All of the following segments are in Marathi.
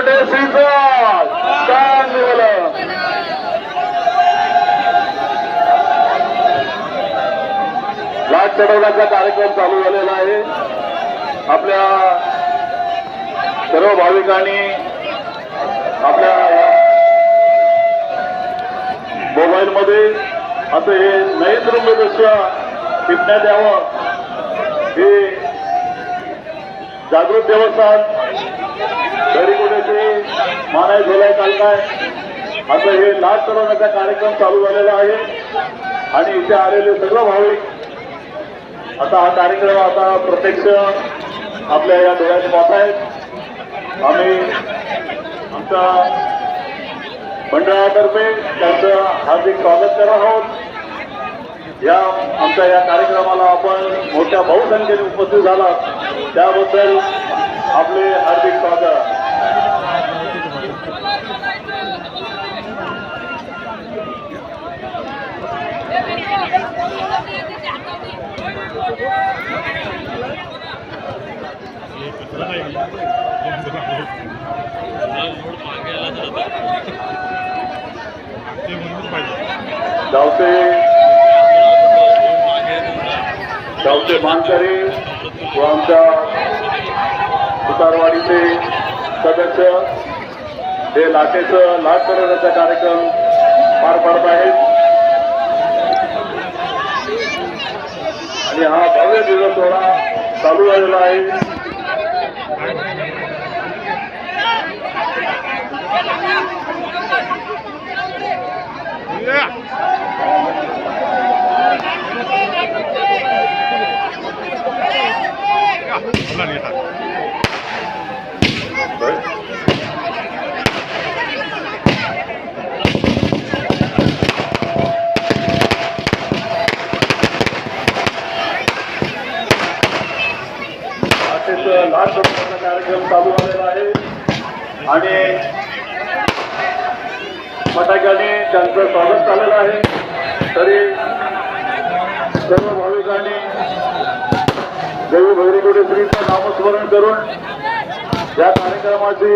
कुठे श्रीपाद चांगलं लाट चढवण्याचा कार्यक्रम चालू झालेला आहे. आपल्या सर्व भाविकांनी आपल्या मोबाईलमध्ये आता असं हे नयनरम्य दृश्य टिपण्यात यावं. हे जागृत देवस्थान. घरी कुठे मानाय झोलाय चाललाय असं हे लाट चढवण्याचा कार्यक्रम चालू झालेला आहे. आणि इथे आलेले सर्व भाविक. आता हा कार्यक्रम आता प्रत्यक्ष आपल्या या डोळ्यात पाहत आहेत. आम्ही आमच्या मंडळातर्फे त्यांचं हार्दिक स्वागत करत आहोत. या आमच्या या कार्यक्रमाला आपण मोठ्या बहुसंख्येने उपस्थित झाला त्याबद्दल आपले हार्दिक स्वागत. धावते गावचे मानकरी व आमच्या उतारवाडीचे सदस्य हे लाटेचं लाट करण्याचा कार्यक्रम पार पाडत आहेत. आणि हा भव्य दिवस सोहळा चालू झालेला आहे लाटेचं लाट करण्याचा कार्यक्रम चालू झालेला आहे आणि फटाक्याने त्यांचं स्वागत झालेलं आहे. तरी सर्व भाविकांनी देवी भैरवगुडी श्रीचं नामस्मरण करून या कार्यक्रमाची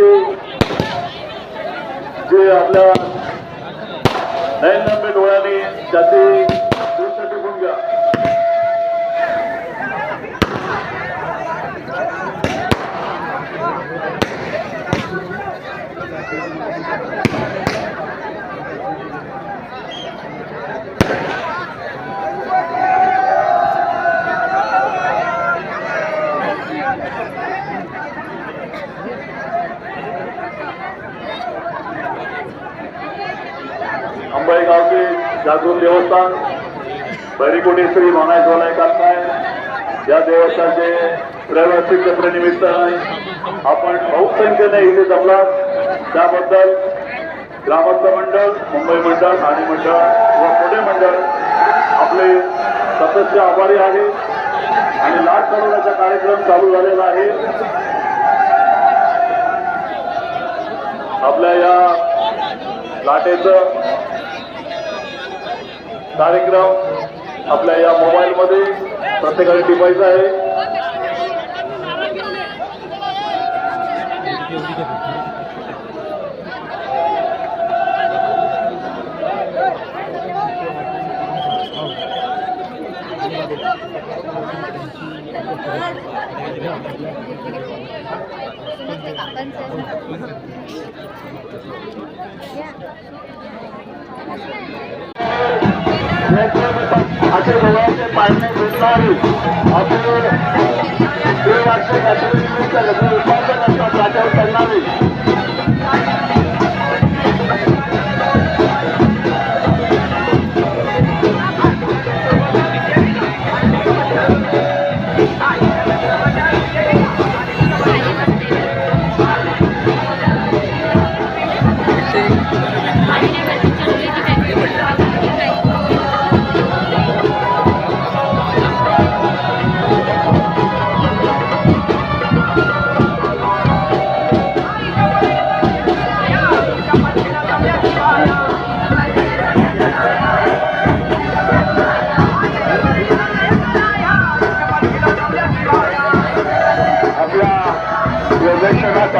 जे आपल्या नयनरम्य डोळ्यांनी त्याची दृष्ट टिपून घ्या. अंबाई गावचे जागृत देवस्थान. बैरीकोटी श्री मानाय करताय या देवस्थानचे रहिवासी जत्रेनिमित्त आपण बहुसंख्येने इथे जमला. त्याबद्दल ग्रामस्थ मंडळ मुंबई मंडळ ठाणे मंडळ व पुणे मंडळ आपले सदस्य आभारी आहे. आणि लाट चढवण्याचा कार्यक्रम चालू झालेला आहे. आपल्या या लाटेचं कार्यक्रम आपल्या या मोबाईलमध्ये प्रत्येकाने टिपायचा आहे. असे डोळ्याचे पाळणे भेटणारी आपले दीड वर्ष यात्रेनिमित्त लग्न उत्पादन असतात त्याच्यावर करणारी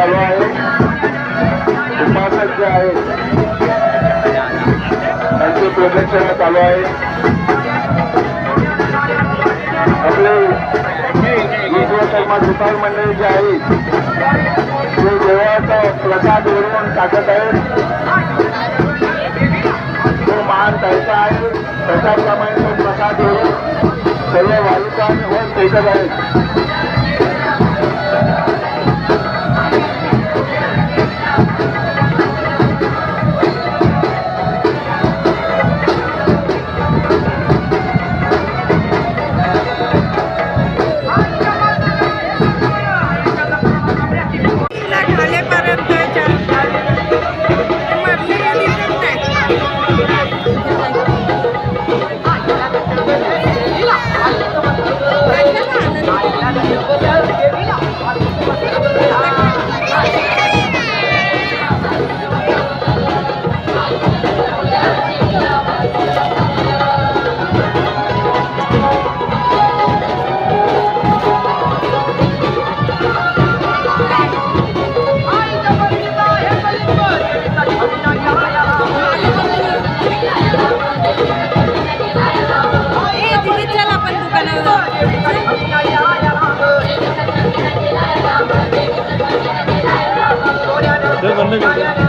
चालू आहे उपासक जे आहेत. त्यांचे प्रोजेक्शन चालू आहे. आपले विश्व शर्मा दुकान मंडळी जे आहेत ते देवाचा प्रसाद ओढवून टाकत आहेत. तो मान त्यांचा आहे. त्याच्याप्रमाणे तो प्रसाद ओढून सर्व वालुका वर टेकत आहेत. হয়ে গেছে